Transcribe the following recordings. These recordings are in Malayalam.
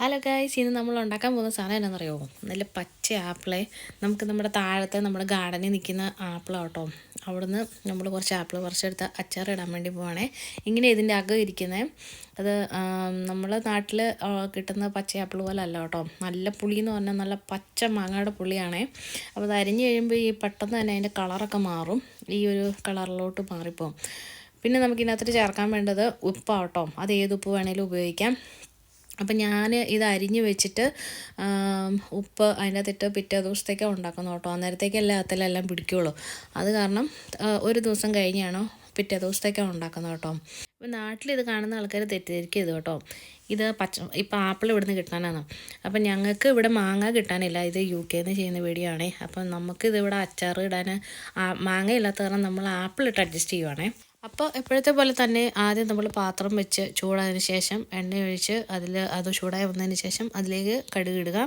ഹലോ ഗായ്സ് ഇന്ന് നമ്മൾ ഉണ്ടാക്കാൻ പോകുന്ന സാധനം എന്നാണെന്നറിയോ നല്ല പച്ച ആപ്പിളെ. നമുക്ക് നമ്മുടെ താഴത്തെ നമ്മുടെ ഗാർഡനിൽ നിൽക്കുന്ന ആപ്പിൾ കേട്ടോ. അവിടുന്ന് നമ്മൾ കുറച്ച് ആപ്പിൾ കുറച്ചെടുത്ത് അച്ചാർ ഇടാൻ വേണ്ടി പോവാണേ. ഇങ്ങനെ ഇതിന്റെ അകം ഇരിക്കുന്നത് അത് നമ്മൾ നാട്ടിൽ കിട്ടുന്ന പച്ച ആപ്പിൾ പോലെ അല്ല കേട്ടോ. നല്ല പുളി എന്ന് പറഞ്ഞാൽ നല്ല പച്ച മാങ്ങയുടെ പുളിയാണേ. അപ്പോൾ അത് അരിഞ്ഞ് കഴിയുമ്പോൾ ഈ പെട്ടെന്ന് തന്നെ അതിന്റെ കളറൊക്കെ മാറും. ഈ ഒരു കളറിലോട്ട് മാറിപ്പോവും. പിന്നെ നമുക്കിതിനകത്ത് ചേർക്കാൻ വേണ്ടത് ഉപ്പാട്ടോ അത് ഏത് ഉപ്പ് വേണേലും ഉപയോഗിക്കാം. അപ്പം ഞാൻ ഇത് അരിഞ്ഞ് വെച്ചിട്ട് ഉപ്പ് അതിന്റെ അകത്തിട്ട് പിറ്റേ ദിവസത്തേക്ക് ഉണ്ടാക്കുന്നു കേട്ടോ. അന്നേരത്തേക്കല്ലേ അത്തലെല്ലാം പിടിക്കുകയുള്ളൂ അത് കാരണം ഒരു ദിവസം കഴിഞ്ഞാണോ പിറ്റേ ദിവസത്തേക്കാണ് ഉണ്ടാക്കുന്നത് കേട്ടോ. ഇപ്പം നാട്ടിലിത് കാണുന്ന ആൾക്കാർ തെറ്റിദ്ധരിക്കരുത് കേട്ടോ. ഇത് പച്ച ഇപ്പം ആപ്പിൾ ഇവിടുന്ന് കിട്ടാനാണ്. അപ്പം ഞങ്ങൾക്ക് ഇവിടെ മാങ്ങ കിട്ടാനില്ല. ഇത് യു കെന്ന് ചെയ്യുന്ന വീഡിയോ ആണേ അപ്പം നമുക്കിത് ഇവിടെ അച്ചാർ ഇടാൻ മാങ്ങ ഇല്ലാത്ത കാരണം നമ്മൾ ആപ്പിൾ ഇട്ട് അഡ്ജസ്റ്റ് ചെയ്യുവാണേ. അപ്പോൾ എപ്പോഴത്തെ പോലെ തന്നെ ആദ്യം നമ്മൾ പാത്രം വെച്ച് ചൂടായതിന് ശേഷം എണ്ണ ഒഴിച്ച് അതിൽ അത് ചൂടായി വന്നതിന് ശേഷം അതിലേക്ക് കടുക് ഇടുക.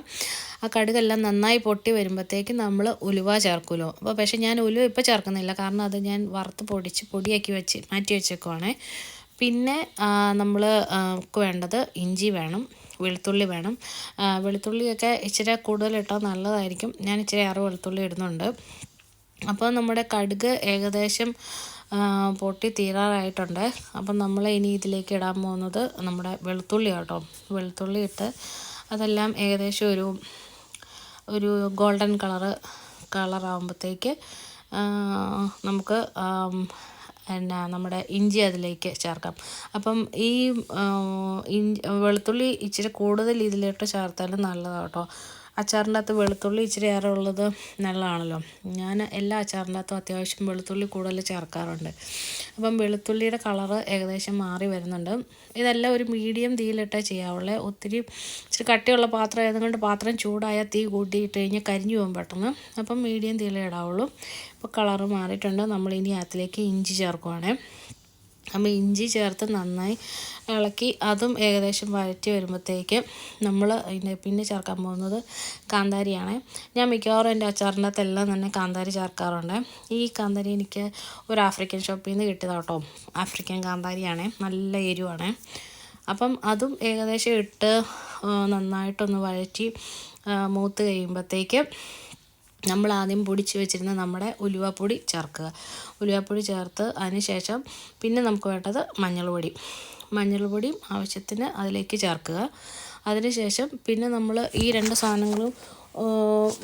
ആ കടുകെല്ലാം നന്നായി പൊട്ടി വരുമ്പോഴത്തേക്ക് നമ്മൾ ഉലുവ ചേർക്കുമല്ലോ. അപ്പോൾ പക്ഷേ ഞാൻ ഉലുവ ഇപ്പോൾ ചേർക്കുന്നില്ല. കാരണം അത് ഞാൻ വറുത്ത് പൊടിച്ച് പൊടിയാക്കി വെച്ച് മാറ്റി വെച്ചേക്കുവാണ്. പിന്നെ നമ്മൾ വേണ്ടത് ഇഞ്ചി വേണം വെളുത്തുള്ളി വേണം. വെളുത്തുള്ളിയൊക്കെ ഇച്ചിരി കൂടുതലിട്ടാൽ നല്ലതായിരിക്കും. ഞാൻ ഇച്ചിരി ആറ് വെളുത്തുള്ളി ഇടുന്നുണ്ട്. അപ്പോൾ നമ്മുടെ കടുക് ഏകദേശം പൊട്ടി തീരാറായിട്ടുണ്ട്. അപ്പം നമ്മൾ ഇനി ഇതിലേക്ക് ഇടാൻ പോകുന്നത് നമ്മുടെ വെളുത്തുള്ളി കേട്ടോ വെളുത്തുള്ളി ഇട്ട് അതെല്ലാം ഏകദേശം ഒരു ഒരു ഗോൾഡൻ കളറ് കളറാകുമ്പോഴത്തേക്ക് നമുക്ക് എന്നാ നമ്മുടെ ഇഞ്ചി അതിലേക്ക് ചേർക്കാം. അപ്പം ഈ ഇഞ്ചി വെളുത്തുള്ളി ഇച്ചിരി കൂടുതൽ ഇതിലിട്ട് ചേർത്താലും നല്ലതാണ് കേട്ടോ അച്ചാറിന്റെ അകത്ത് വെളുത്തുള്ളി ഇച്ചിരി ഏറെ ഉള്ളത് നല്ലതാണല്ലോ. ഞാൻ എല്ലാ അച്ചാറിന്റെ അകത്തും അത്യാവശ്യം വെളുത്തുള്ളി കൂടുതൽ ചേർക്കാറുണ്ട്. അപ്പം വെളുത്തുള്ളിയുടെ കളറ് ഏകദേശം മാറി വരുന്നുണ്ട്. ഇതെല്ലാം ഒരു മീഡിയം തീയിലിട്ടേ ചെയ്യാവുള്ളേ. ഒത്തിരി ഇച്ചിരി കട്ടിയുള്ള പാത്രം ആയതുകൊണ്ട് പാത്രം ചൂടായാൽ തീ കൂട്ടിയിട്ട് കഴിഞ്ഞാൽ കരിഞ്ഞു പോകും പെട്ടെന്ന്. അപ്പം മീഡിയം തീയിലേ ഇടാവുള്ളൂ. അപ്പോൾ കളറ് മാറിയിട്ടുണ്ട്. നമ്മൾ ഇനി അതിലേക്ക് ഇഞ്ചി ചേർക്കുവാണേ. അപ്പോൾ ഇഞ്ചി ചേർത്ത് നന്നായി ഇളക്കി അതും ഏകദേശം വഴറ്റി വരുമ്പോഴത്തേക്ക് നമ്മൾ അതിന്റെ പിന്നെ ചേർക്കാൻ പോകുന്നത് കാന്താരിയാണ്. ഞാൻ മിക്കവാറും എന്റെ അച്ചാറിന്റെ അകത്തെല്ലാം തന്നെ കാന്താരി ചേർക്കാറുണ്ട്. ഈ കാന്താരി എനിക്ക് ഒരു ആഫ്രിക്കൻ ഷോപ്പിൽ നിന്ന് കിട്ടിയതാട്ടോ ആഫ്രിക്കൻ കാന്താരിയാണ്. നല്ല എരിവാണ്. അപ്പം അതും ഏകദേശം ഇട്ട് നന്നായിട്ടൊന്ന് വഴറ്റി മൂത്ത് കഴിയുമ്പോഴത്തേക്ക് നമ്മൾ ആദ്യം പൊടിച്ച് വെച്ചിരുന്ന നമ്മുടെ ഉലുവാപ്പൊടി ചേർക്കുക. ഉലുവാപ്പൊടി ചേർത്ത് അതിന് ശേഷം പിന്നെ നമുക്ക് വേണ്ടത് മഞ്ഞൾപ്പൊടി മഞ്ഞൾപ്പൊടിയും ആവശ്യത്തിന് അതിലേക്ക് ചേർക്കുക. അതിനുശേഷം പിന്നെ നമ്മൾ ഈ രണ്ട് സാധനങ്ങളും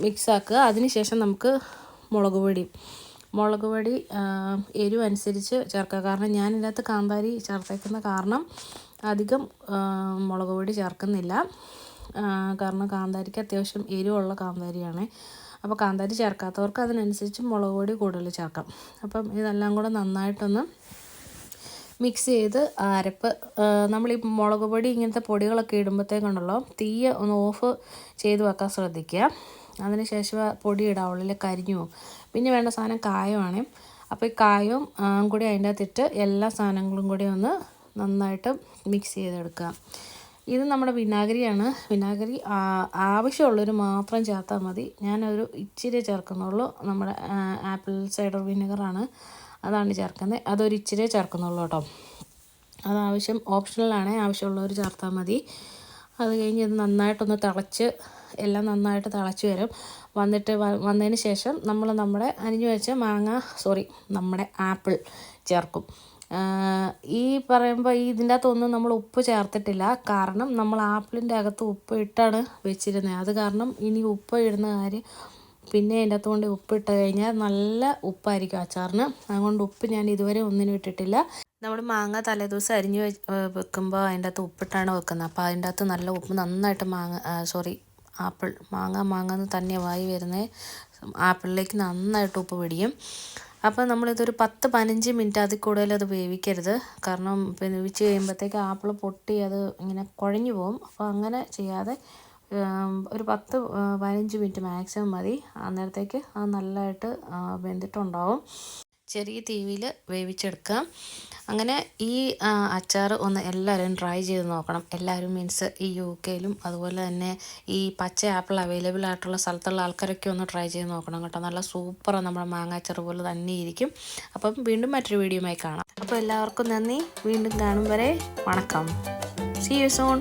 മിക്സാക്കുക. അതിനുശേഷം നമുക്ക് മുളക് പൊടി. മുളക് പൊടി എരിവ് അനുസരിച്ച് ചേർക്കുക. കാരണം ഞാൻ കാന്താരി ചേർത്തേക്കുന്ന കാരണം അധികം മുളക് പൊടി ചേർക്കുന്നില്ല. കാരണം കാന്താരിക്ക് അത്യാവശ്യം എരിവുള്ള കാന്താരിയാണ്. അപ്പോൾ കാന്താരി ചേർക്കാത്തവർക്ക് അതിനനുസരിച്ച് മുളക് പൊടി കൂടുതൽ ചേർക്കാം. അപ്പം ഇതെല്ലാം കൂടെ നന്നായിട്ടൊന്ന് മിക്സ് ചെയ്ത് അരപ്പ് നമ്മൾ ഈ മുളക് പൊടി ഇങ്ങനത്തെ പൊടികളൊക്കെ ഇടുമ്പോഴത്തേക്കുണ്ടല്ലോ തീയ ഒന്ന് ഓഫ് ചെയ്ത് വെക്കാൻ ശ്രദ്ധിക്കുക. അതിന് ശേഷം പൊടി ഇടാവുള്ളൂ അല്ലെങ്കിൽ കരിഞ്ഞു പിന്നെ വേണ്ട സാധനം കായമാണ് അപ്പോൾ ഈ കായവും കൂടി അതിന്റെ അകത്തിട്ട് എല്ലാ സാധനങ്ങളും കൂടി ഒന്ന് നന്നായിട്ട് മിക്സ് ചെയ്തെടുക്കുക. ഇത് നമ്മുടെ വിനാഗിരിയാണ്. വിനാഗിരി ആവശ്യമുള്ളവർ മാത്രം ചേർത്താൽ മതി. ഞാനൊരു ഇച്ചിരി ചേർക്കുന്നുള്ളൂ. നമ്മുടെ ആപ്പിൾ സൈഡർ വിനെഗറാണ് അതാണ് ചേർക്കുന്നത്. അതൊരു ഇച്ചിരി ചേർക്കുന്നുള്ളൂ കേട്ടോ. അത് ആവശ്യം ഓപ്ഷണലാണ്. ആവശ്യമുള്ളവർ ചേർത്താൽ മതി. അത് കഴിഞ്ഞ് ഇത് നന്നായിട്ടൊന്ന് തിളച്ച് എല്ലാം നന്നായിട്ട് തിളച്ച് വരും. വന്നിട്ട് വന്നതിന് ശേഷം നമ്മൾ നമ്മുടെ അരിഞ്ഞു വെച്ച മാങ്ങ സോറി നമ്മുടെ ആപ്പിൾ ചേർക്കും. ഈ പറയുമ്പോൾ ഈ ഇതിന്റെ അകത്തൊന്നും നമ്മൾ ഉപ്പ് ചേർത്തിട്ടില്ല. കാരണം നമ്മൾ ആപ്പിളിന്റെ അകത്ത് ഉപ്പ് ഇട്ടാണ് വെച്ചിരുന്നത് അത് കാരണം ഇനി ഉപ്പ് ഇടുന്ന കാര്യം പിന്നെ അതിന്റെ അകത്ത് കൊണ്ട് ഉപ്പ് ഇട്ട് കഴിഞ്ഞാൽ നല്ല ഉപ്പായിരിക്കും അച്ചാറിന്. അതുകൊണ്ട് ഉപ്പ് ഞാൻ ഇതുവരെ ഒന്നിനും ഇട്ടിട്ടില്ല. നമ്മൾ മാങ്ങ തലേദിവസം അരിഞ്ഞ് വെക്കുമ്പോൾ അതിന്റെ അകത്ത് ഉപ്പിട്ടാണ് വെക്കുന്നത്. അപ്പോൾ അതിന്റെ അകത്ത് നല്ല ഉപ്പ് നന്നായിട്ട് മാങ്ങ സോറി ആപ്പിൾ മാങ്ങ മാങ്ങ തന്നെ വായി വരുന്നത് ആപ്പിളിലേക്ക് നന്നായിട്ട് ഉപ്പ് പിടിക്കും അപ്പോൾ നമ്മളിതൊരു പത്ത് പതിനഞ്ച് മിനിറ്റ് അതിൽ കൂടുതൽ അത് വേവിക്കരുത്. കാരണം പിന്നെ വെച്ച് കഴിയുമ്പോഴത്തേക്ക് ആപ്പിൾ പൊട്ടി അത് ഇങ്ങനെ കുഴഞ്ഞു പോകും. അപ്പോൾ അങ്ങനെ ചെയ്യാതെ ഒരു പത്ത് പതിനഞ്ച് മിനിറ്റ് മാക്സിമം മതി. അന്നേരത്തേക്ക് അത് നല്ലതായിട്ട് വെന്തിട്ടുണ്ടാവും. ചെറിയ തീയിൽ വേവിച്ചെടുക്കുക. അങ്ങനെ ഈ അച്ചാർ ഒന്ന് എല്ലാവരും ട്രൈ ചെയ്ത് നോക്കണം. എല്ലാവരും മീൻസ് ഈ യു കെയിലും അതുപോലെ തന്നെ ഈ പച്ച ആപ്പിൾ അവൈലബിൾ ആയിട്ടുള്ള സ്ഥലത്തുള്ള ആൾക്കാരൊക്കെ ഒന്ന് ട്രൈ ചെയ്ത് നോക്കണം കേട്ടോ. നല്ല സൂപ്പറാണ് നമ്മുടെ മാങ്ങാച്ചാർ പോലെ തന്നെ ഇരിക്കും. അപ്പം വീണ്ടും മറ്റൊരു വീഡിയോയുമായി കാണാം. അപ്പോൾ എല്ലാവർക്കും നന്ദി. വീണ്ടും കാണും വരെ വണക്കം. C U zone